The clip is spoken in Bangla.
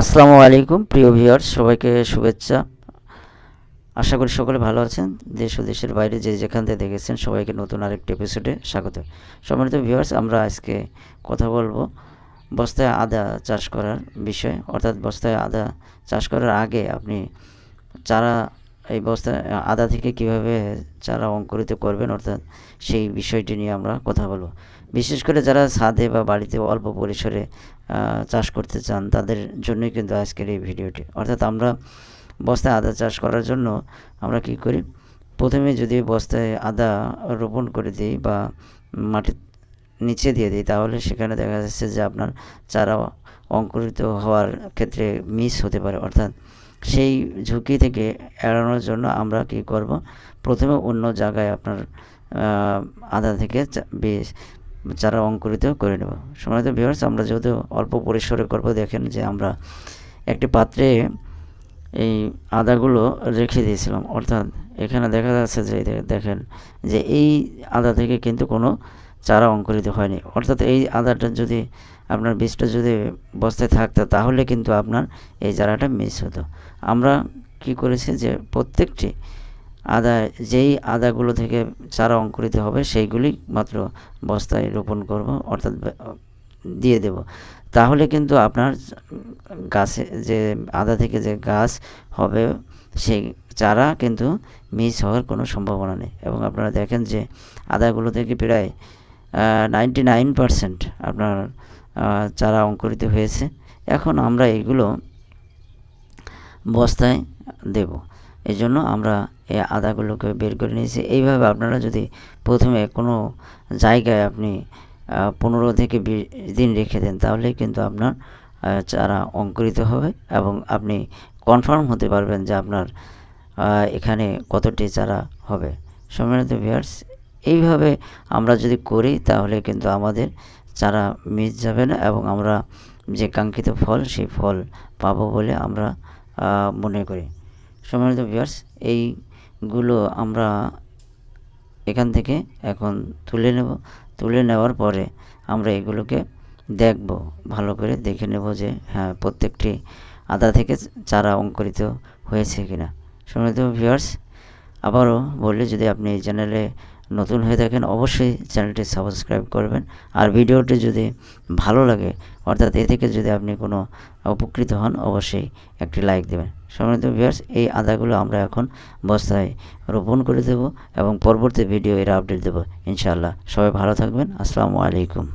আসসালামু আলাইকুম, প্রিয় ভিউয়ার্স, সবাইকে শুভেচ্ছা। আশা করি সকলে ভালো আছেন। দেশ ও দেশের বাইরে যে যেখান থেকে দেখেছেন সবাইকে নতুন আরেকটি এপিসোডে স্বাগত। সম্মানিত ভিউয়ার্স, আমরা আজকে কথা বলব বস্তায় আদা চাষ করার বিষয়। অর্থাৎ বস্তায় আদা চাষ করার আগে আপনি চারা এই বস্তায় আদা থেকে কীভাবে চারা অঙ্কুরিত করবেন, অর্থাৎ সেই বিষয়টি নিয়ে আমরা কথা বলব। বিশেষ করে যারা ছাদে বা বাড়িতে অল্প পরিসরে চাষ করতে চান, তাদের জন্যই কিন্তু আজকের এই ভিডিওটি। অর্থাৎ আমরা বস্তায় আদা চাষ করার জন্য আমরা কি করি? প্রথমে যদি বস্তায় আদা রোপণ করে দিই বা মাটির নিচে দিয়ে দিই, তাহলে সেখানে দেখা যাচ্ছে যে আপনার চারা অঙ্কুরিত হওয়ার ক্ষেত্রে মিস হতে পারে। অর্থাৎ সেই ঝুঁকি থেকে এড়ানোর জন্য আমরা কি করব? প্রথমে অন্য জায়গায় আপনার আদা থেকে বীজ চারা অঙ্কুরিত করে নেব। সময়ত ভিউয়ার্স আমরা যেহেতু অল্প পরিসরে করব, দেখেন যে আমরা একটি পাত্রে এই আদাগুলো রেখে দিয়েছিলাম। অর্থাৎ এখানে দেখা যাচ্ছে যে দেখেন যে এই আদা থেকে কিন্তু কোনো চারা অঙ্কুরিত হয়নি। অর্থাৎ এই আদাটা যদি আপনার বীজটা যদি বস্তায় থাকতো, তাহলে কিন্তু আপনার এই চারাটা মিস হতো। আমরা কি করেছি যে প্রত্যেকটি আদা যেই আদাগুলো থেকে চারা অঙ্কুরিত হবে, সেইগুলি মাত্র বস্তায় রোপণ করব, অর্থাৎ দিয়ে দেব। তাহলে কিন্তু আপনার গাছে যে আদা থেকে যে গাছ হবে, সেই চারা কিন্তু মিস হওয়ার কোনো সম্ভাবনা নেই। এবং আপনারা দেখেন যে আদাগুলো থেকে প্রায় নাইনটি নাইন পারসেন্ট আপনার চারা অঙ্কুরিত হয়েছে। এখন আমরা এগুলো বস্তায় দেব। এই জন্য আমরা এই আদাগুলোকে বের করে নিয়েছি। এইভাবে আপনারা যদি প্রথমে কোনো জায়গায় আপনি পনেরো থেকে বিশ দিন রেখে দেন তাহলে কিন্তু আপনার চারা অঙ্কুরিত হবে এবং আপনি কনফার্ম হতে পারবেন যে আপনার এখানে কতটি চারা হবে। সম্মানিত ভিউয়ার্স এইভাবে আমরা যদি করি, তাহলে কিন্তু আমাদের চারা মিস যাবে না এবং আমরা যে কাঙ্ক্ষিত ফল, সেই ফল পাবো বলে আমরা মনে করি। সম্মানিত ভিউয়ার্স এইগুলো আমরা এখান থেকে এখন তুলে নেব। তুলে নেওয়ার পরে আমরা এগুলোকে দেখব, ভালো করে দেখে নেব যে হ্যাঁ প্রত্যেকটি আদা থেকে চারা অঙ্কুরিত হয়েছে কিনা। সম্মানিত ভিউয়ার্স আবারও বললে যদি আপনি এই চ্যানেলে নতুন হয়ে থাকেন, অবশ্যই চ্যানেলটি সাবস্ক্রাইব করবেন। আর ভিডিওটি যদি ভালো লাগে, অর্থাৎ এ থেকে যদি আপনি কোনো উপকৃত হন, অবশ্যই একটি লাইক দেবেন। সম্মানিত ভিউয়ার্স, এই আদাগুলো আমরা এখন বস্তায় রোপণ করে দেব এবং পরবর্তী ভিডিও এর আপডেট দেবো। ইনশাআল্লাহ। সবাই ভালো থাকবেন। আসসালামু আলাইকুম।